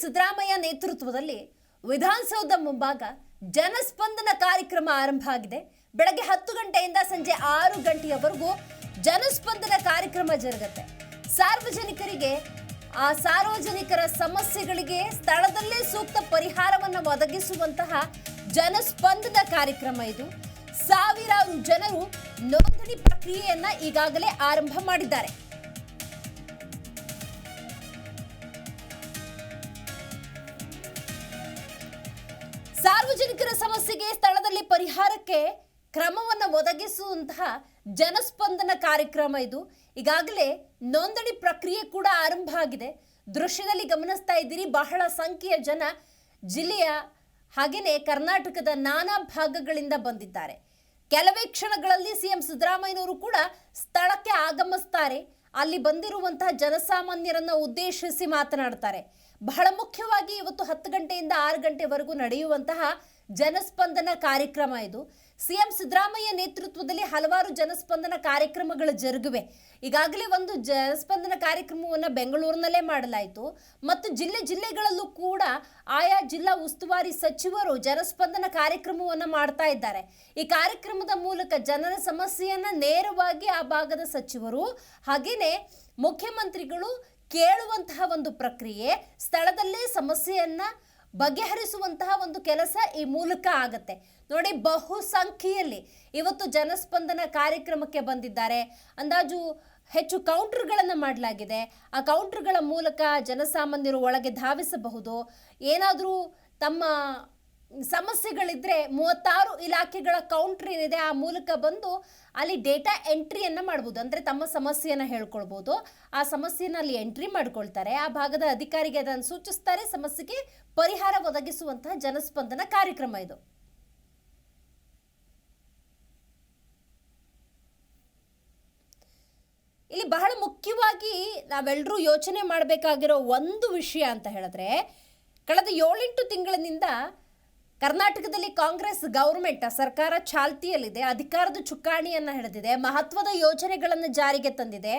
ಸಿದ್ದರಾಮಯ್ಯ ನೇತೃತ್ವದಲ್ಲಿ ವಿಧಾನಸೌಧ ಮುಂಭಾಗ ಜನಸ್ಪಂದನ ಕಾರ್ಯಕ್ರಮ ಆರಂಭ ಆಗಿದೆ. ಬೆಳಗ್ಗೆ ಹತ್ತು ಗಂಟೆಯಿಂದ ಸಂಜೆ ಆರು ಗಂಟೆಯವರೆಗೂ ಜನಸ್ಪಂದನ ಕಾರ್ಯಕ್ರಮ ಜರುಗುತ್ತೆ. ಸಾರ್ವಜನಿಕರಿಗೆ, ಆ ಸಾರ್ವಜನಿಕರ ಸಮಸ್ಯೆಗಳಿಗೆ ಸ್ಥಳದಲ್ಲೇ ಸೂಕ್ತ ಪರಿಹಾರವನ್ನು ಒದಗಿಸುವಂತಹ ಜನಸ್ಪಂದನ ಕಾರ್ಯಕ್ರಮ ಇದು. ಸಾವಿರಾರು ಜನರು ನೋಂದಣಿ ಪ್ರಕ್ರಿಯೆಯನ್ನ ಈಗಾಗಲೇ ಆರಂಭ ಮಾಡಿದ್ದಾರೆ. ಸಾರ್ವಜನಿಕರ ಸಮಸ್ಯೆಗೆ ಸ್ಥಳದಲ್ಲಿ ಪರಿಹಾರಕ್ಕೆ ಕ್ರಮವನ್ನು ಒದಗಿಸುವಂತಹ ಜನಸ್ಪಂದನ ಕಾರ್ಯಕ್ರಮ ಇದು. ಈಗಾಗಲೇ ನೋಂದಣಿ ಪ್ರಕ್ರಿಯೆ ಕೂಡ ಆರಂಭ ಆಗಿದೆ. ದೃಶ್ಯದಲ್ಲಿ ಗಮನಿಸ್ತಾ ಇದ್ದೀರಿ, ಬಹಳ ಸಂಖ್ಯೆಯ ಜನ ಜಿಲ್ಲೆಯ ಹಾಗೆಯೇ ಕರ್ನಾಟಕದ ನಾನಾ ಭಾಗಗಳಿಂದ ಬಂದಿದ್ದಾರೆ. ಕೆಲವೇ ಕ್ಷಣಗಳಲ್ಲಿ ಸಿಎಂ ಸಿದ್ದರಾಮಯ್ಯನವರು ಕೂಡ ಸ್ಥಳಕ್ಕೆ ಆಗಮಿಸ್ತಾರೆ. ಅಲ್ಲಿ ಬಂದಿರುವಂತಹ ಜನಸಾಮಾನ್ಯರನ್ನ ಉದ್ದೇಶಿಸಿ ಮಾತನಾಡ್ತಾರೆ. ಬಹಳ ಮುಖ್ಯವಾಗಿ ಇವತ್ತು ಹತ್ತು ಗಂಟೆಯಿಂದ ಆರು ಗಂಟೆವರೆಗೂ ನಡೆಯುವಂತಹ ಜನಸ್ಪಂದನ ಕಾರ್ಯಕ್ರಮ ಇದು. ಸಿಎಂ ಸಿದ್ದರಾಮಯ್ಯ ನೇತೃತ್ವದಲ್ಲಿ ಹಲವಾರು ಜನಸ್ಪಂದನ ಕಾರ್ಯಕ್ರಮಗಳು ಜರುಗಿವೆ. ಈಗಾಗಲೇ ಒಂದು ಜನಸ್ಪಂದನ ಕಾರ್ಯಕ್ರಮವನ್ನು ಬೆಂಗಳೂರಿನಲ್ಲೇ ಮಾಡಲಾಯಿತು. ಮತ್ತು ಜಿಲ್ಲೆ ಜಿಲ್ಲೆಗಳಲ್ಲೂ ಕೂಡ ಆಯಾ ಜಿಲ್ಲಾ ಉಸ್ತುವಾರಿ ಸಚಿವರು ಜನಸ್ಪಂದನ ಕಾರ್ಯಕ್ರಮವನ್ನು ಮಾಡ್ತಾ ಇದ್ದಾರೆ. ಈ ಕಾರ್ಯಕ್ರಮದ ಮೂಲಕ ಜನರ ಸಮಸ್ಯೆಯನ್ನು ನೇರವಾಗಿ ಆ ಭಾಗದ ಸಚಿವರು ಹಾಗೆಯೇ ಮುಖ್ಯಮಂತ್ರಿಗಳು ಕೇಳುವಂತಹ ಒಂದು ಪ್ರಕ್ರಿಯೆ, ಸ್ಥಳದಲ್ಲೇ ಸಮಸ್ಯೆಯನ್ನ ಬಗೆಹರಿಸುವಂತಹ ಒಂದು ಕೆಲಸ ಈ ಮೂಲಕ ಆಗತ್ತೆ. ನೋಡಿ, ಬಹುಸಂಖ್ಯೆಯಲ್ಲಿ ಇವತ್ತು ಜನಸ್ಪಂದನ ಕಾರ್ಯಕ್ರಮಕ್ಕೆ ಬಂದಿದ್ದಾರೆ. ಅಂದಾಜು ಹೆಚ್ಚು ಕೌಂಟರ್ಗಳನ್ನು ಮಾಡಲಾಗಿದೆ. ಆ ಕೌಂಟರ್ಗಳ ಮೂಲಕ ಜನಸಾಮಾನ್ಯರು ಒಳಗೆ ಧಾವಿಸಬಹುದು. ಏನಾದರೂ ತಮ್ಮ ಸಮಸ್ಯೆಗಳಿದ್ರೆ ಮೂವತ್ತಾರು ಇಲಾಖೆಗಳ ಕೌಂಟರ್ ಏನಿದೆ, ಆ ಮೂಲಕ ಬಂದು ಅಲ್ಲಿ ಡೇಟಾ ಎಂಟ್ರಿಯನ್ನು ಮಾಡ್ಬೋದು. ಅಂದರೆ ತಮ್ಮ ಸಮಸ್ಯೆಯನ್ನು ಹೇಳ್ಕೊಳ್ಬೋದು. ಆ ಸಮಸ್ಯೆಯನ್ನು ಅಲ್ಲಿ ಎಂಟ್ರಿ ಮಾಡ್ಕೊಳ್ತಾರೆ. ಆ ಭಾಗದ ಅಧಿಕಾರಿಗೆ ಅದನ್ನು ಸೂಚಿಸ್ತಾರೆ. ಸಮಸ್ಯೆಗೆ ಪರಿಹಾರ ಒದಗಿಸುವಂತಹ ಜನಸ್ಪಂದನ ಕಾರ್ಯಕ್ರಮ ಇದು. ಇಲ್ಲಿ ಬಹಳ ಮುಖ್ಯವಾಗಿ ನಾವೆಲ್ಲರೂ ಯೋಚನೆ ಮಾಡಬೇಕಾಗಿರೋ ಒಂದು ವಿಷಯ ಅಂತ ಹೇಳಿದ್ರೆ, ಕಳೆದ ಏಳೆಂಟು ತಿಂಗಳಿನಿಂದ ಕರ್ನಾಟಕದಲ್ಲಿ ಕಾಂಗ್ರೆಸ್ ಗೌರ್ಮೆಂಟ್ ಸರ್ಕಾರ ಚಾಲ್ತಿಯಲ್ಲಿದೆ, ಅಧಿಕಾರದ ಚುಕ್ಕಾಣಿಯನ್ನು ಹಿಡಿದಿದೆ, ಮಹತ್ವದ ಯೋಜನೆಗಳನ್ನು ಜಾರಿಗೆ ತಂದಿದೆ,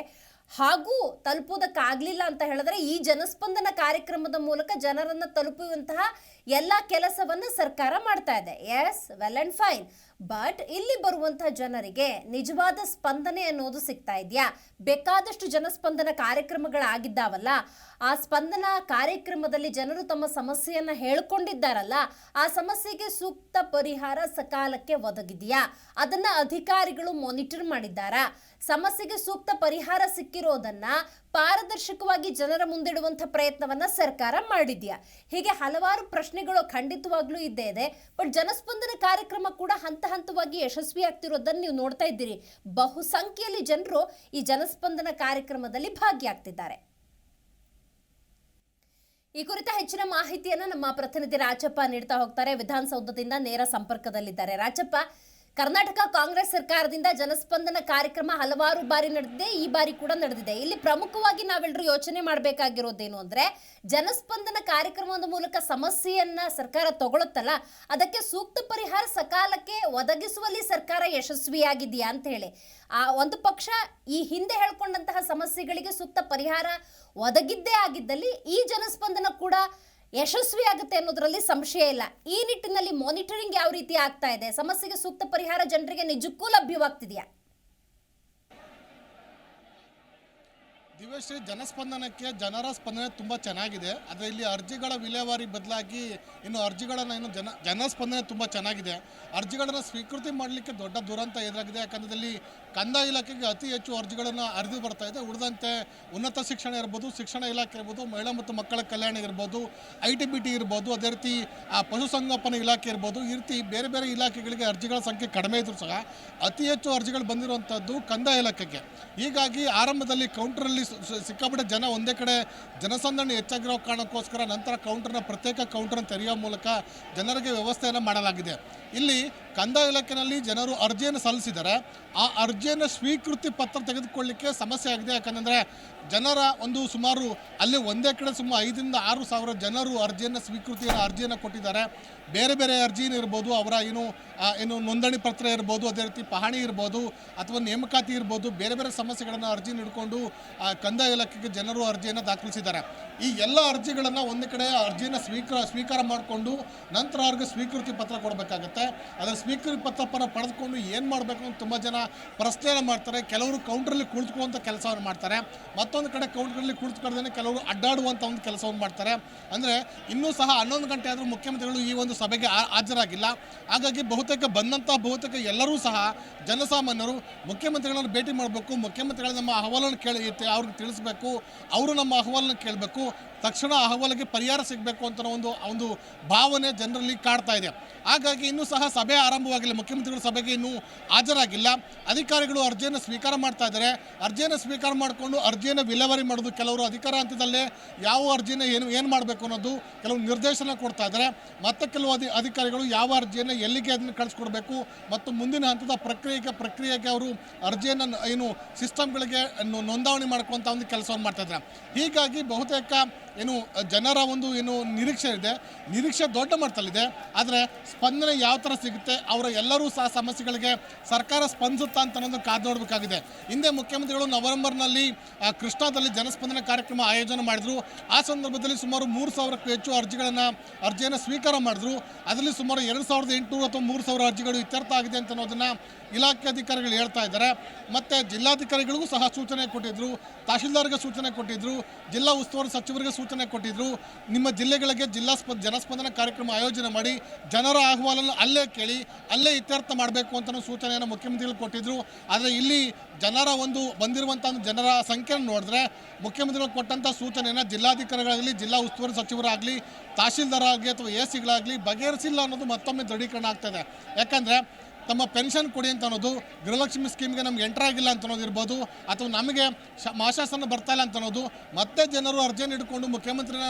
ಹಾಗೂ ತಲುಪುವುದಕ್ಕಾಗಲಿಲ್ಲ ಅಂತ ಹೇಳಿದ್ರೆ ಈ ಜನಸ್ಪಂದನ ಕಾರ್ಯಕ್ರಮದ ಮೂಲಕ ಜನರನ್ನು ತಲುಪುವಂತಹ ಎಲ್ಲ ಕೆಲಸವನ್ನು ಸರ್ಕಾರ ಮಾಡ್ತಾ ಇದೆ. As well and fine but ಇಲ್ಲಿ ಬರುವಂತಹ ಜನರಿಗೆ ನಿಜವಾದ ಸ್ಪಂದನೆ ಅನ್ನೋದು ಸಿಗ್ತಾ ಇದೆಯಾ? ಬೇಕಾದಷ್ಟು ಜನಸ್ಪಂದನ ಕಾರ್ಯಕ್ರಮಗಳಾಗಿದ್ದಾವಲ್ಲ ಆ ಸ್ಪಂದನ ಕಾರ್ಯಕ್ರಮದಲ್ಲಿ ಜನರು ತಮ್ಮ ಸಮಸ್ಯೆಯನ್ನು ಹೇಳ್ಕೊಂಡಿದ್ದಾರಲ್ಲ, ಆ ಸಮಸ್ಯೆಗೆ ಸೂಕ್ತ ಪರಿಹಾರ ಸಕಾಲಕ್ಕೆ ಒದಗಿದೆಯಾ? ಅದನ್ನ ಅಧಿಕಾರಿಗಳು ಮಾನಿಟರ್ ಮಾಡಿದ್ದಾರಾ? ಸಮಸ್ಯೆಗೆ ಸೂಕ್ತ ಪರಿಹಾರ ಸಿಕ್ಕಿರೋದನ್ನ ಪಾರದರ್ಶಕವಾಗಿ ಜನರ ಮುಂದಿಡುವಂಥ ಪ್ರಯತ್ನವನ್ನ ಸರ್ಕಾರ ಮಾಡಿದ್ಯಾ? ಹೀಗೆ ಹಲವಾರು ಪ್ರಶ್ನೆಗಳು ಖಂಡಿತವಾಗ್ಲೂ ಇದ್ದೇ ಇದೆ ಬಟ್ ಜನಸ್ಪಂದನ ಕಾರ್ಯಕ್ರಮ ಕೂಡ ಹಂತ ಹಂತವಾಗಿ ಯಶಸ್ವಿ ಆಗ್ತಿರೋದನ್ನ ನೀವು ನೋಡ್ತಾ ಇದ್ದೀರಿ. ಬಹುಸಂಖ್ಯೆಯಲ್ಲಿ ಜನರು ಈ ಜನಸ್ಪಂದನ ಕಾರ್ಯಕ್ರಮದಲ್ಲಿ ಭಾಗಿಯಾಗ್ತಿದ್ದಾರೆ. ಈ ಕುರಿತ ಹೆಚ್ಚಿನ ಮಾಹಿತಿಯನ್ನ ನಮ್ಮ ಪ್ರತಿನಿಧಿ ರಾಜಪ್ಪ ನೀಡ್ತಾ ಹೋಗ್ತಾರೆ. ವಿಧಾನಸೌಧದಿಂದ ನೇರ ಸಂಪರ್ಕದಲ್ಲಿದ್ದಾರೆ. ರಾಜಪ್ಪ ಕರ್ನಾಟಕ ಕಾಂಗ್ರೆಸ್ ಸರ್ಕಾರದಿಂದ ಜನಸ್ಪಂದನ ಕಾರ್ಯಕ್ರಮ ಹಲವಾರು ಬಾರಿ ನಡೆದಿದೆ, ಈ ಬಾರಿ ಕೂಡ ನಡೆದಿದೆ. ಇಲ್ಲಿ ಪ್ರಮುಖವಾಗಿ ನಾವೆಲ್ಲರೂ ಯೋಚನೆ ಮಾಡಬೇಕಾಗಿರೋದೇನು ಅಂದ್ರೆ, ಜನಸ್ಪಂದನ ಕಾರ್ಯಕ್ರಮದ ಮೂಲಕ ಸಮಸ್ಯೆಯನ್ನ ಸರ್ಕಾರ ತಗೊಳುತ್ತಲ್ಲ, ಅದಕ್ಕೆ ಸೂಕ್ತ ಪರಿಹಾರ ಸಕಾಲಕ್ಕೆ ಒದಗಿಸುವಲ್ಲಿ ಸರ್ಕಾರ ಯಶಸ್ವಿಯಾಗಿದೆಯಾ ಅಂತ ಹೇಳಿ. ಆ ಒಂದು ಪಕ್ಷ ಈ ಹಿಂದೆ ಹೇಳ್ಕೊಂಡಂತಹ ಸಮಸ್ಯೆಗಳಿಗೆ ಸೂಕ್ತ ಪರಿಹಾರ ಒದಗಿದ್ದೇ ಆಗಿದ್ದಲ್ಲಿ ಈ ಜನಸ್ಪಂದನ ಕೂಡ ಯಶಸ್ವಿ ಆಗುತ್ತೆ ಅನ್ನೋದ್ರಲ್ಲಿ ಸಂಶಯ ಇಲ್ಲ. ಈ ನಿಟ್ಟಿನಲ್ಲಿ ಮಾನಿಟರಿಂಗ್ ಯಾವ ರೀತಿ ಆಗ್ತಾ ಇದೆ? ಸಮಸ್ಯೆಗೆ ಸೂಕ್ತ ಪರಿಹಾರ ಜನರಿಗೆ ನಿಜಕ್ಕೂ ಲಭ್ಯವಾಗ್ತಿದೆಯಾ? ದಿವ್ಯಶ್ರೀ, ಜನಸ್ಪಂದನಕ್ಕೆ, ಜನರ ಸ್ಪಂದನೆ ತುಂಬ ಚೆನ್ನಾಗಿದೆ. ಆದರೆ ಇಲ್ಲಿ ಅರ್ಜಿಗಳ ವಿಲೇವಾರಿ ಬದಲಾಗಿ ಇನ್ನು ಅರ್ಜಿಗಳನ್ನು ಇನ್ನು ಜನ, ಜನಸ್ಪಂದನೆ ತುಂಬ ಚೆನ್ನಾಗಿದೆ. ಅರ್ಜಿಗಳನ್ನು ಸ್ವೀಕೃತಿ ಮಾಡಲಿಕ್ಕೆ ದೊಡ್ಡ ದುರಂತ ಎದುರಾಗಿದೆ. ಯಾಕಂದರೆ ಇಲ್ಲಿ ಕಂದಾಯ ಇಲಾಖೆಗೆ ಅತಿ ಹೆಚ್ಚು ಅರ್ಜಿಗಳನ್ನು ಹರಿದು ಬರ್ತಾ ಇದೆ. ಉಳಿದಂತೆ ಉನ್ನತ ಶಿಕ್ಷಣ ಇರ್ಬೋದು, ಶಿಕ್ಷಣ ಇಲಾಖೆ ಇರ್ಬೋದು, ಮಹಿಳಾ ಮತ್ತು ಮಕ್ಕಳ ಕಲ್ಯಾಣ ಇರ್ಬೋದು, ಐ ಟಿ ಬಿ ಟಿ ಇರ್ಬೋದು, ಅದೇ ರೀತಿ, ಆ, ಪಶುಸಂಗೋಪನಾ ಇಲಾಖೆ ಇರ್ಬೋದು, ಈ ರೀತಿ ಬೇರೆ ಬೇರೆ ಇಲಾಖೆಗಳಿಗೆ ಅರ್ಜಿಗಳ ಸಂಖ್ಯೆ ಕಡಿಮೆ ಇದ್ರೂ ಸಹ ಅತಿ ಹೆಚ್ಚು ಅರ್ಜಿಗಳು ಬಂದಿರುವಂಥದ್ದು ಕಂದಾಯ ಇಲಾಖೆಗೆ. ಹೀಗಾಗಿ ಆರಂಭದಲ್ಲಿ ಕೌಂಟರಲ್ಲಿ ಸಿಕ್ಕಾಪಟ್ಟೆ ಜನ ಒಂದೇ ಕಡೆ ಜನಸಂದಣಿ ಹೆಚ್ಚಾಗಿರೋ ಕಾರಣಕ್ಕೋಸ್ಕರ ನಂತರ ಕೌಂಟರ್ನ ಪ್ರತ್ಯೇಕ ಕೌಂಟರ್ನ ತೆರೆಯೋ ಮೂಲಕ ಜನರಿಗೆ ವ್ಯವಸ್ಥೆಯನ್ನು ಮಾಡಲಾಗಿದೆ. ಇಲ್ಲಿ ಕಂದಾಯ ಇಲಾಖೆಯಲ್ಲಿ ಜನರು ಅರ್ಜಿಯನ್ನು ಸಲ್ಲಿಸಿದರೆ ಆ ಅರ್ಜಿಯನ್ನು ಸ್ವೀಕೃತಿ ಪತ್ರ ತೆಗೆದುಕೊಳ್ಳಿಕ್ಕೆ ಸಮಸ್ಯೆ ಆಗಿದೆ. ಯಾಕಂದರೆ ಜನರ ಒಂದು ಸುಮಾರು ಅಲ್ಲಿ ಒಂದೇ ಕಡೆ ಸುಮಾರು ಐದರಿಂದ ಆರು ಸಾವಿರ ಜನರು ಅರ್ಜಿಯನ್ನು ಸ್ವೀಕೃತಿಯ ಅರ್ಜಿಯನ್ನು ಕೊಟ್ಟಿದ್ದಾರೆ. ಬೇರೆ ಬೇರೆ ಅರ್ಜಿನೂ ಇರ್ಬೋದು, ಅವರ ಏನು ಏನು ನೋಂದಣಿ ಪತ್ರ ಇರ್ಬೋದು, ಅದೇ ರೀತಿ ಪಹಣಿ ಇರ್ಬೋದು, ಅಥವಾ ನೇಮಕಾತಿ ಇರ್ಬೋದು, ಬೇರೆ ಬೇರೆ ಸಮಸ್ಯೆಗಳನ್ನು ಅರ್ಜಿ ಹಿಡ್ಕೊಂಡು ಕಂದಾಯ ಇಲಾಖೆಗೆ ಜನರು ಅರ್ಜಿಯನ್ನು ದಾಖಲಿಸಿದ್ದಾರೆ. ಈ ಎಲ್ಲ ಅರ್ಜಿಗಳನ್ನು ಒಂದು ಕಡೆ ಅರ್ಜಿಯನ್ನು ಸ್ವೀಕಾರ ಸ್ವೀಕಾರ ಮಾಡಿಕೊಂಡು ನಂತರ ಅವ್ರಿಗೆ ಸ್ವೀಕೃತಿ ಪತ್ರ ಕೊಡಬೇಕಾಗತ್ತೆ. ಅದರ ಸ್ವೀಕೃತಿ ಪತ್ರಪ್ಪನ ಪಡೆದುಕೊಂಡು ಏನು ಮಾಡಬೇಕು ಅಂತ ತುಂಬ ಜನ ಪ್ರಶ್ನೆಯನ್ನು ಮಾಡ್ತಾರೆ. ಕೆಲವರು ಕೌಂಟ್ರಲ್ಲಿ ಕುಳಿತುಕೊಳ್ಳುವಂಥ ಕೆಲಸವನ್ನು ಮಾಡ್ತಾರೆ. ಮತ್ತೊಂದು ಕಡೆ ಕೌಂಟ್ರಲ್ಲಿ ಕುಳಿತುಕೊಳ್ಳದೇ ಕೆಲವರು ಅಡ್ಡಾಡುವಂಥ ಒಂದು ಕೆಲಸವನ್ನು ಮಾಡ್ತಾರೆ. ಅಂದರೆ ಇನ್ನೂ ಸಹ ಹನ್ನೊಂದು ಗಂಟೆ ಆದರೂ ಮುಖ್ಯಮಂತ್ರಿಗಳು ಈ ಒಂದು ಸಭೆಗೆ ಹಾಜರಾಗಿಲ್ಲ. ಹಾಗಾಗಿ ಬಹುತೇಕ ಬಂದಂಥ ಬಹುತೇಕ ಎಲ್ಲರೂ ಸಹ ಜನಸಾಮಾನ್ಯರು ಮುಖ್ಯಮಂತ್ರಿಗಳನ್ನು ಭೇಟಿ ಮಾಡಬೇಕು. ಮುಖ್ಯಮಂತ್ರಿಗಳು ನಮ್ಮ ಅಹವಾಲನ್ನು ಕೇಳಿ ಅವ್ರಿಗೆ ತಿಳಿಸ್ಬೇಕು. ಅವರು ನಮ್ಮ ಅಹವಾಲನ್ನು ಕೇಳಬೇಕು. ತಕ್ಷಣ ಅಹವಾಲಿಗೆ ಪರಿಹಾರ ಸಿಗಬೇಕು ಅಂತ ಒಂದು ಒಂದು ಭಾವನೆ ಜನರಲ್ಲಿ ಕಾಡ್ತಾ ಇದೆ. ಹಾಗಾಗಿ ಇನ್ನೂ ಸಹ ಸಭೆ ಆರಂಭವಾಗಿಲ್ಲ. ಮುಖ್ಯಮಂತ್ರಿಗಳ ಸಭೆಗೆ ಇನ್ನೂ ಹಾಜರಾಗಿಲ್ಲ. ಅಧಿಕಾರಿಗಳು ಅರ್ಜಿಯನ್ನು ಸ್ವೀಕಾರ ಮಾಡ್ತಾ ಇದ್ದಾರೆ. ಅರ್ಜಿಯನ್ನು ಸ್ವೀಕಾರ ಮಾಡಿಕೊಂಡು ಅರ್ಜಿಯನ್ನು ವಿಲೇವಾರಿ ಮಾಡೋದು ಕೆಲವರು ಅಧಿಕಾರ ಹಂತದಲ್ಲೇ ಯಾವ ಅರ್ಜಿನ ಏನು ಏನು ಮಾಡಬೇಕು ಅನ್ನೋದು ಕೆಲವು ನಿರ್ದೇಶನ ಕೊಡ್ತಾ ಇದ್ದಾರೆ. ಮತ್ತೆ ಕೆಲವು ಅಧಿ, ಅಧಿಕಾರಿಗಳು ಯಾವ ಅರ್ಜಿಯನ್ನು ಎಲ್ಲಿಗೆ ಅದನ್ನು ಕಳಿಸ್ಕೊಡ್ಬೇಕು ಮತ್ತು ಮುಂದಿನ ಹಂತದ ಪ್ರಕ್ರಿಯೆಗೆ ಪ್ರಕ್ರಿಯೆಗೆ ಅವರು ಅರ್ಜಿಯನ್ನು ಏನು ಸಿಸ್ಟಮ್ಗಳಿಗೆ ನೋಂದಾವಣಿ ಮಾಡ್ಕೊಂತ ಒಂದು ಕೆಲಸವನ್ನು ಮಾಡ್ತಾ ಇದ್ದಾರೆ. ಹೀಗಾಗಿ ಬಹುತೇಕ ಏನು ಜನರ ಒಂದು ಏನು ನಿರೀಕ್ಷೆ ಇದೆ. ನಿರೀಕ್ಷೆ ದೊಡ್ಡ ಮಟ್ಟದಲ್ಲಿದೆ. ಆದರೆ ಸ್ಪಂದನೆ ಯಾವ ಥರ ಸಿಗುತ್ತೆ, ಅವರ ಎಲ್ಲರೂ ಸಹ ಸಮಸ್ಯೆಗಳಿಗೆ ಸರ್ಕಾರ ಸ್ಪಂದಿಸುತ್ತಾ ಅಂತ ಅನ್ನೋದು ಕಾದು ನೋಡಬೇಕಾಗಿದೆ. ಹಿಂದೆ ಮುಖ್ಯಮಂತ್ರಿಗಳು ನವೆಂಬರ್ನಲ್ಲಿ ಕೃಷ್ಣಾದಲ್ಲಿ ಜನಸ್ಪಂದನೆ ಕಾರ್ಯಕ್ರಮ ಆಯೋಜನೆ ಮಾಡಿದ್ರು. ಆ ಸಂದರ್ಭದಲ್ಲಿ ಸುಮಾರು ಮೂರು ಸಾವಿರಕ್ಕೂ ಹೆಚ್ಚು ಅರ್ಜಿಗಳನ್ನು, ಅರ್ಜಿಯನ್ನು ಸ್ವೀಕಾರ ಮಾಡಿದ್ರು. ಅದರಲ್ಲಿ ಸುಮಾರು ಎರಡು ಸಾವಿರದ ಎಂಟುನೂರು ಅಥವಾ ಮೂರು ಸಾವಿರ ಅರ್ಜಿಗಳು ಇತ್ಯರ್ಥ ಆಗಿದೆ ಅಂತ ಅನ್ನೋದನ್ನು ಇಲಾಖೆ ಅಧಿಕಾರಿಗಳು ಹೇಳ್ತಾ ಇದ್ದಾರೆ. ಮತ್ತು ಜಿಲ್ಲಾಧಿಕಾರಿಗಳಿಗೂ ಸಹ ಸೂಚನೆ ಕೊಟ್ಟಿದ್ದರು ತಹಶೀಲ್ದಾರ್ಗೆ ಸೂಚನೆ ಕೊಟ್ಟಿದ್ದರು ಜಿಲ್ಲಾ ಉಸ್ತುವಾರಿ ಸಚಿವರಿಗೆ ಸೂಚನೆ ಕೊಟ್ಟಿದ್ರು. ನಿಮ್ಮ ಜಿಲ್ಲೆಗಳಿಗೆ ಜಿಲ್ಲಾ ಸ್ಪ, ಜನಸ್ಪಂದನ ಕಾರ್ಯಕ್ರಮ ಆಯೋಜನೆ ಮಾಡಿ ಜನರ ಅಹವಾಲನ್ನು ಅಲ್ಲೇ ಕೇಳಿ, ಅಲ್ಲೇ ಇತ್ಯರ್ಥ ಮಾಡಬೇಕು ಅಂತ ಸೂಚನೆಯನ್ನು ಮುಖ್ಯಮಂತ್ರಿಗಳು ಕೊಟ್ಟಿದ್ರು. ಆದರೆ ಇಲ್ಲಿ ಜನರ ಒಂದು, ಬಂದಿರುವಂಥ ಒಂದು ಜನರ ಸಂಖ್ಯೆಯನ್ನು ನೋಡಿದ್ರೆ ಮುಖ್ಯಮಂತ್ರಿಗಳು ಕೊಟ್ಟಂಥ ಸೂಚನೆಯನ್ನು ಜಿಲ್ಲಾಧಿಕಾರಿಗಳಾಗಲಿ, ಜಿಲ್ಲಾ ಉಸ್ತುವಾರಿ ಸಚಿವರಾಗಲಿ, ತಹಶೀಲ್ದಾರ್ ಆಗಲಿ ಅಥವಾ ಎ ಸಿಗಳಾಗಲಿ ಬಗೆಹರಿಸಿಲ್ಲ ಅನ್ನೋದು ಮತ್ತೊಮ್ಮೆ ದೃಢೀಕರಣ ಆಗ್ತದೆ ಯಾಕಂದರೆ ತಮ್ಮ ಪೆನ್ಷನ್ ಕೊಡಿ ಅಂತ ಅನ್ನೋದು ಗೃಹಲಕ್ಷ್ಮಿ ಸ್ಕೀಮ್ಗೆ ನಮ್ಗೆ ಎಂಟರ್ ಆಗಿಲ್ಲ ಅಂತ ಅನ್ನೋದು ಇರ್ಬೋದು, ಅಥವಾ ನಮಗೆ ಶ ಮಾಶಾಸನ ಬರ್ತಾ ಇಲ್ಲ ಅಂತ ಅನ್ನೋದು, ಮತ್ತೆ ಜನರು ಅರ್ಜಿಯನ್ನು ಹಿಡ್ಕೊಂಡು ಮುಖ್ಯಮಂತ್ರಿನ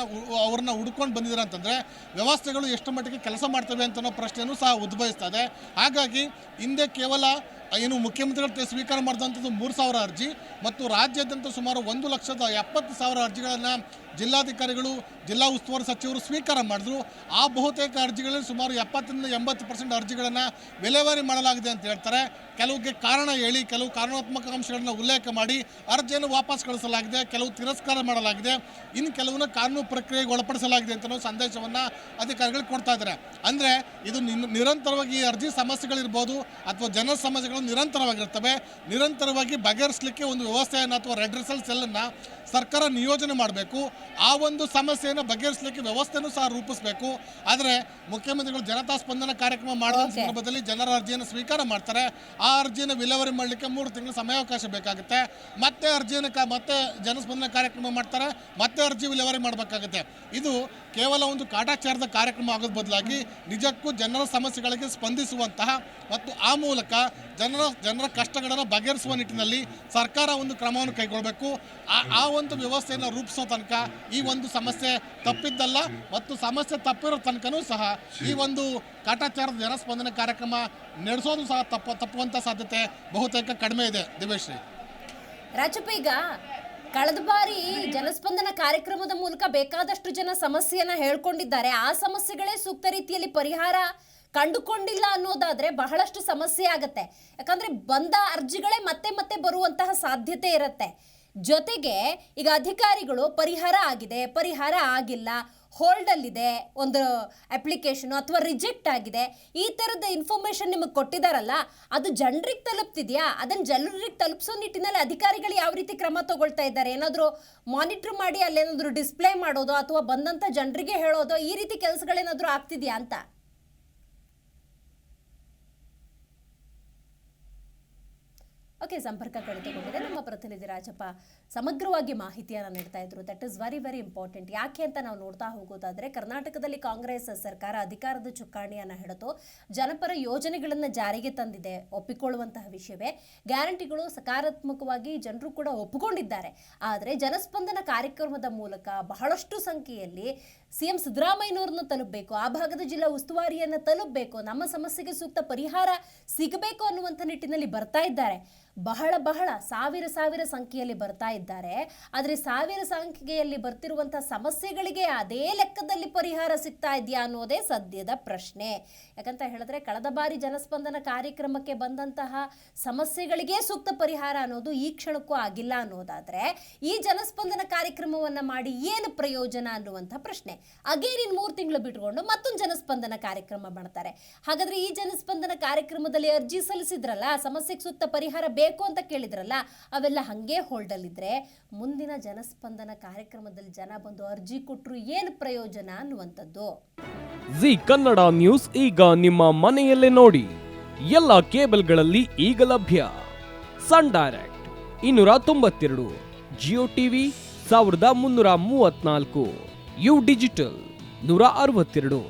ಅವ್ರನ್ನ ಹುಡ್ಕೊಂಡು ಬಂದಿದ್ದಾರೆ ಅಂತಂದರೆ ವ್ಯವಸ್ಥೆಗಳು ಎಷ್ಟು ಮಟ್ಟಿಗೆ ಕೆಲಸ ಮಾಡ್ತವೆ ಅಂತ ಅನ್ನೋ ಪ್ರಶ್ನೆಯೂ ಸಹ ಉದ್ಭವಿಸ್ತದೆ ಹಾಗಾಗಿ ಹಿಂದೆ ಕೇವಲ ಏನು ಮುಖ್ಯಮಂತ್ರಿಗಳು ಸ್ವೀಕಾರ ಮಾಡಿದಂಥದ್ದು ಮೂರು ಸಾವಿರ ಅರ್ಜಿ ಮತ್ತು ರಾಜ್ಯಾದ್ಯಂತ ಸುಮಾರು ಒಂದು ಲಕ್ಷದ ಎಪ್ಪತ್ತು ಸಾವಿರ ಅರ್ಜಿಗಳನ್ನು ಜಿಲ್ಲಾಧಿಕಾರಿಗಳು, ಜಿಲ್ಲಾ ಉಸ್ತುವಾರಿ ಸಚಿವರು ಸ್ವೀಕಾರ ಮಾಡಿದ್ರು. ಆ ಬಹುತೇಕ ಅರ್ಜಿಗಳಲ್ಲಿ ಸುಮಾರು ಎಪ್ಪತ್ತರಿಂದ ಎಂಬತ್ತು ಪರ್ಸೆಂಟ್ ಅರ್ಜಿಗಳನ್ನು ವಿಲೇವಾರಿ ಮಾಡಲಾಗಿದೆ ಅಂತ ಹೇಳ್ತಾರೆ. ಕೆಲವುಗೆ ಕಾರಣ ಹೇಳಿ ಕೆಲವು ಕಾರಣಾತ್ಮಕ ಅಂಶಗಳನ್ನು ಉಲ್ಲೇಖ ಮಾಡಿ ಅರ್ಜಿಯನ್ನು ವಾಪಸ್ ಕಳಿಸಲಾಗಿದೆ ಕೆಲವು ತಿರಸ್ಕಾರ ಮಾಡಲಾಗಿದೆ ಇನ್ನು ಕೆಲವನ್ನ ಕಾನೂನು ಪ್ರಕ್ರಿಯೆಗೆ ಒಳಪಡಿಸಲಾಗಿದೆ ಅಂತ ಸಂದೇಶವನ್ನು ಅಧಿಕಾರಿಗಳು ಕೊಡ್ತಾ ಇದ್ದಾರೆ ಅಂದರೆ ಇದು ನಿರಂತರವಾಗಿ ಈ ಅರ್ಜಿ ಸಮಸ್ಯೆಗಳಿರ್ಬೋದು ಅಥವಾ ಜನರ ಸಮಸ್ಯೆಗಳು ನಿರಂತರವಾಗಿರ್ತವೆ ನಿರಂತರವಾಗಿ ಬಗೆಹರಿಸಲಿಕ್ಕೆ ಒಂದು ವ್ಯವಸ್ಥೆಯನ್ನು ಅಥವಾ ರೆಡ್ರೆಸಲ್ ಸೆಲ್ಲನ್ನು ಸರ್ಕಾರ ನಿಯೋಜನೆ ಮಾಡಬೇಕು ಆ ಒಂದು ಸಮಸ್ಯೆಯನ್ನು ಬಗೆಹರಿಸಲಿಕ್ಕೆ ವ್ಯವಸ್ಥೆನೂ ಸಹ ರೂಪಿಸಬೇಕು. ಆದರೆ ಮುಖ್ಯಮಂತ್ರಿಗಳು ಜನತಾ ಸ್ಪಂದನ ಕಾರ್ಯಕ್ರಮ ಮಾಡಿದ ಸಂದರ್ಭದಲ್ಲಿ ಜನರ ಅರ್ಜಿಯನ್ನು ಸ್ವೀಕಾರ ಮಾಡ್ತಾರೆ ಆ ಅರ್ಜಿಯನ್ನು ವಿಲೇವರಿ ಮಾಡಲಿಕ್ಕೆ ಮೂರು ತಿಂಗಳು ಸಮಯಾವಕಾಶ ಬೇಕಾಗುತ್ತೆ. ಮತ್ತೆ ಅರ್ಜಿಯನ್ನು ಕ ಮತ್ತೆ ಜನಸ್ಪಂದನ ಕಾರ್ಯಕ್ರಮ ಮಾಡ್ತಾರೆ. ಮತ್ತೆ ಅರ್ಜಿ ವಿಲೇವರಿ ಮಾಡಬೇಕಾಗುತ್ತೆ. ಇದು ಕೇವಲ ಒಂದು ಕಾಟಾಚಾರದ ಕಾರ್ಯಕ್ರಮ ಆಗೋದು ಬದಲಾಗಿ ನಿಜಕ್ಕೂ ಜನರ ಸಮಸ್ಯೆಗಳಿಗೆ ಸ್ಪಂದಿಸುವಂತಹ ಮತ್ತು ಆ ಮೂಲಕ ಜನರ ಜನರ ಕಷ್ಟಗಳನ್ನು ಬಗೆಹರಿಸುವ ನಿಟ್ಟಿನಲ್ಲಿ ಸರ್ಕಾರ ಒಂದು ಕ್ರಮವನ್ನು ಕೈಗೊಳ್ಳಬೇಕು ಆ ಆ ಒಂದು ವ್ಯವಸ್ಥೆಯನ್ನು ರೂಪಿಸೋ ತನಕ ಈ ಒಂದು ಸಮಸ್ಯೆ ತಪ್ಪಿದ್ದಲ್ಲ ಮತ್ತು ಸಮಸ್ಯೆ ತಪ್ಪಿರೋ ತನಕನೂ ಸಹ ಈ ಒಂದು ಕಾಟಾಚಾರದ ಜನಸ್ಪಂದನೆ ಕಾರ್ಯಕ್ರಮ ನಡೆಸೋದು ಸಹ ತಪ್ಪ ತಪ್ಪುವಂಥ ಸಾಧ್ಯತೆ ಬಹುತೇಕ ಕಡಿಮೆ ಇದೆ. ದಿವೇಶ್ರೀ ರಾಜಪ್ಪ, ಈಗ ಕಳೆದ ಬಾರಿ ಜನಸ್ಪಂದನ ಕಾರ್ಯಕ್ರಮದ ಮೂಲಕ ಬೇಕಾದಷ್ಟು ಜನ ಸಮಸ್ಯೆಯನ್ನ ಹೇಳ್ಕೊಂಡಿದ್ದಾರೆ. ಆ ಸಮಸ್ಯೆಗಳೇ ಸೂಕ್ತ ರೀತಿಯಲ್ಲಿ ಪರಿಹಾರ ಕಂಡುಕೊಂಡಿಲ್ಲ ಅನ್ನೋದಾದ್ರೆ ಬಹಳಷ್ಟು ಸಮಸ್ಯೆ ಆಗತ್ತೆ. ಯಾಕಂದ್ರೆ ಬಂದ ಅರ್ಜಿಗಳೇ ಮತ್ತೆ ಮತ್ತೆ ಬರುವಂತಹ ಸಾಧ್ಯತೆ ಇರುತ್ತೆ. ಜೊತೆಗೆ ಈಗ ಅಧಿಕಾರಿಗಳು ಪರಿಹಾರ ಆಗಿದೆ, ಪರಿಹಾರ ಆಗಿಲ್ಲ ಹೋಲ್ಡಲ್ಲಿದೆ ಒಂದು ಅಪ್ಲಿಕೇಶನ್ ಅಥವಾ ರಿಜೆಕ್ಟ್ ಆಗಿದೆ, ಈ ಥರದ ಇನ್ಫಾರ್ಮೇಷನ್ ನಿಮಗೆ ಕೊಟ್ಟಿದ್ದಾರಲ್ಲ ಅದು ಜನರಿಗೆ ತಲುಪ್ತಿದೆಯಾ? ಅದನ್ನು ಜನರಿಗೆ ತಲುಪಿಸೋ ನಿಟ್ಟಿನಲ್ಲಿ ಅಧಿಕಾರಿಗಳು ಯಾವ ರೀತಿ ಕ್ರಮ ತಗೊಳ್ತಾ ಇದ್ದಾರೆ? ಏನಾದರೂ ಮಾನಿಟ್ರ್ ಮಾಡಿ ಅಲ್ಲೇನಾದರೂ ಡಿಸ್ಪ್ಲೇ ಮಾಡೋದು ಅಥವಾ ಬಂದಂಥ ಜನರಿಗೆ ಹೇಳೋದು ಈ ರೀತಿ ಕೆಲಸಗಳೇನಾದರೂ ಆಗ್ತಿದೆಯಾ ಅಂತ? ಓಕೆ ಸಂಪರ್ಕ ಕಳೆದುಕೊಂಡಿದೆ. ನಮ್ಮ ಪ್ರತಿನಿಧಿ ರಾಜಪ್ಪ ಸಮಗ್ರವಾಗಿ ಮಾಹಿತಿಯನ್ನು ನೀಡ್ತಾ ಇದ್ರು. That is very very important ಯಾಕೆ ಅಂತ ನಾವು ನೋಡ್ತಾ ಹೋಗೋದಾದ್ರೆ, ಕರ್ನಾಟಕದಲ್ಲಿ ಕಾಂಗ್ರೆಸ್ ಸರ್ಕಾರ ಅಧಿಕಾರದ ಚುಕ್ಕಾಣಿಯನ್ನು ಹಿಡಿದು ಜನಪರ ಯೋಜನೆಗಳನ್ನು ಜಾರಿಗೆ ತಂದಿದೆ ಒಪ್ಪಿಕೊಳ್ಳುವಂತಹ ವಿಷಯವೇ. ಗ್ಯಾರಂಟಿಗಳು ಸಕಾರಾತ್ಮಕವಾಗಿ ಜನರು ಕೂಡ ಒಪ್ಪಿಕೊಂಡಿದ್ದಾರೆ. ಆದರೆ ಜನಸ್ಪಂದನ ಕಾರ್ಯಕ್ರಮದ ಮೂಲಕ ಬಹಳಷ್ಟು ಸಂಖ್ಯೆಯಲ್ಲಿ ಸಿಎಂ ಸಿದ್ದರಾಮಯ್ಯನವ್ರನ್ನ ತಲುಪಬೇಕು, ಆ ಭಾಗದ ಜಿಲ್ಲಾ ಉಸ್ತುವಾರಿಯನ್ನು ತಲುಪಬೇಕು, ನಮ್ಮ ಸಮಸ್ಯೆಗೆ ಸೂಕ್ತ ಪರಿಹಾರ ಸಿಗಬೇಕು ಅನ್ನುವಂಥ ನಿಟ್ಟಿನಲ್ಲಿ ಬರ್ತಾ ಇದ್ದಾರೆ. ಬಹಳ ಬಹಳ ಸಾವಿರ ಸಾವಿರ ಸಂಖ್ಯೆಯಲ್ಲಿ ಬರ್ತಾ ಆದರೆ ಸಾವಿರ ಸಂಖ್ಯೆಯಲ್ಲಿ ಬರ್ತಿರುವಂತಹ ಸಮಸ್ಯೆಗಳಿಗೆ ಅದೇ ಲೆಕ್ಕದಲ್ಲಿ ಪರಿಹಾರ ಸಿಗ್ತಾ ಇದೆಯಾ ಅನ್ನೋದೇ ಸದ್ಯದ ಪ್ರಶ್ನೆ. ಯಾಕಂತ ಹೇಳಿದ್ರೆ ಕಳೆದ ಬಾರಿ ಜನಸ್ಪಂದನ ಕಾರ್ಯಕ್ರಮಕ್ಕೆ ಬಂದಂತಹ ಸಮಸ್ಯೆಗಳಿಗೆ ಸೂಕ್ತ ಪರಿಹಾರ ಅನ್ನೋದು ಈ ಕ್ಷಣಕ್ಕೂ ಆಗಿಲ್ಲ ಅನ್ನೋದಾದ್ರೆ ಈ ಜನಸ್ಪಂದನ ಕಾರ್ಯಕ್ರಮವನ್ನ ಮಾಡಿ ಏನು ಪ್ರಯೋಜನ ಅನ್ನುವಂಥ ಪ್ರಶ್ನೆ. ಅಗೇನ್ ಇನ್ ಮೂರು ತಿಂಗಳು ಬಿಟ್ಕೊಂಡು ಮತ್ತೊಂದು ಜನಸ್ಪಂದನ ಕಾರ್ಯಕ್ರಮ ಮಾಡ್ತಾರೆ. ಹಾಗಾದ್ರೆ ಈ ಜನಸ್ಪಂದನ ಕಾರ್ಯಕ್ರಮದಲ್ಲಿ ಅರ್ಜಿ ಸಲ್ಲಿಸಿದ್ರಲ್ಲ, ಸಮಸ್ಯೆಗೆ ಸೂಕ್ತ ಪರಿಹಾರ ಬೇಕು ಅಂತ ಕೇಳಿದ್ರಲ್ಲ, ಅವೆಲ್ಲ ಹಂಗೆ ಹೋಲ್ಡಲ್ಲಿದ್ರೆ ಮುಂದಿನ ಜನಸ್ಪಂದನ ಕಾರ್ಯಕ್ರಮದಲ್ಲಿ ಜನ ಬಂದು ಅರ್ಜಿ ಕೊಟ್ಟರು ಏನು ಪ್ರಯೋಜನ ಅನ್ನುವಂಥದ್ದು. ಜಿ ಕನ್ನಡ ನ್ಯೂಸ್ ಈಗ ನಿಮ್ಮ ಮನೆಯಲ್ಲೇ ನೋಡಿ. ಎಲ್ಲ ಕೇಬಲ್ಗಳಲ್ಲಿ ಈಗ ಲಭ್ಯ. ಸನ್ ಡೈರೆಕ್ಟ್ ಇನ್ನೂರ ತೊಂಬತ್ತೆರಡು, ಜಿಯೋ ಟಿವಿ ಸಾವಿರದ ಮುನ್ನೂರ ಮೂವತ್ನಾಲ್ಕು ಯು ಡಿಜಿಟಲ್ ನೂರ ಅರವತ್ತೆರಡು,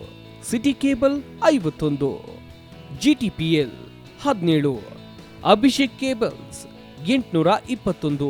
ಸಿಟಿ ಕೇಬಲ್ ಐವತ್ತೊಂದು ಜಿ ಟಿ ಪಿ ಎಲ್ ಹದಿನೇಳು, ಅಭಿಷೇಕ್ ಕೇಬಲ್ಸ್ ಎಂಟುನೂರ ಇಪ್ಪತ್ತೊಂದು.